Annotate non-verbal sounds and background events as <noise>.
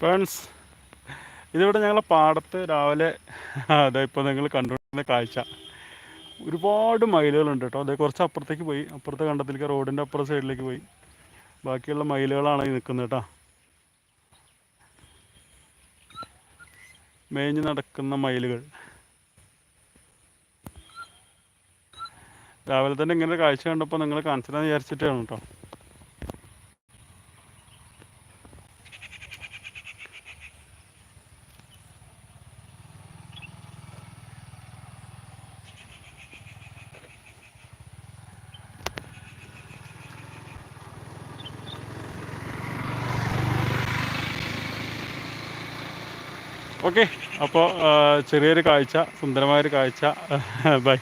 Friends ഇതിവിടെ ഞങ്ങളെ പാടത്ത് രാവിലെ അതെ ഇപ്പോൾ നിങ്ങൾ കണ്ടുകൊണ്ടിരുന്ന കാഴ്ച. ഒരുപാട് മയിലുകളുണ്ട് കേട്ടോ. അതേ കുറച്ച് അപ്പുറത്തേക്ക് പോയി. അപ്പുറത്തെ കണ്ടത്തിലേക്ക് റോഡിന്റെ അപ്പുറം സൈഡിലേക്ക് പോയി. ബാക്കിയുള്ള മയിലുകളാണ് നിൽക്കുന്നത് കേട്ടോ. മേഞ്ഞ് നടക്കുന്ന മയിലുകൾ. രാവിലെ തന്നെ ഇങ്ങനെ കാഴ്ച കണ്ടപ്പോൾ നിങ്ങൾ കാണിച്ചിട്ടാന്ന് വിചാരിച്ചിട്ടാണ് കേട്ടോ. ഓക്കെ. അപ്പോൾ ചെറിയൊരു കാഴ്ച സുന്ദരമായൊരു കാഴ്ച. <laughs> ബൈ.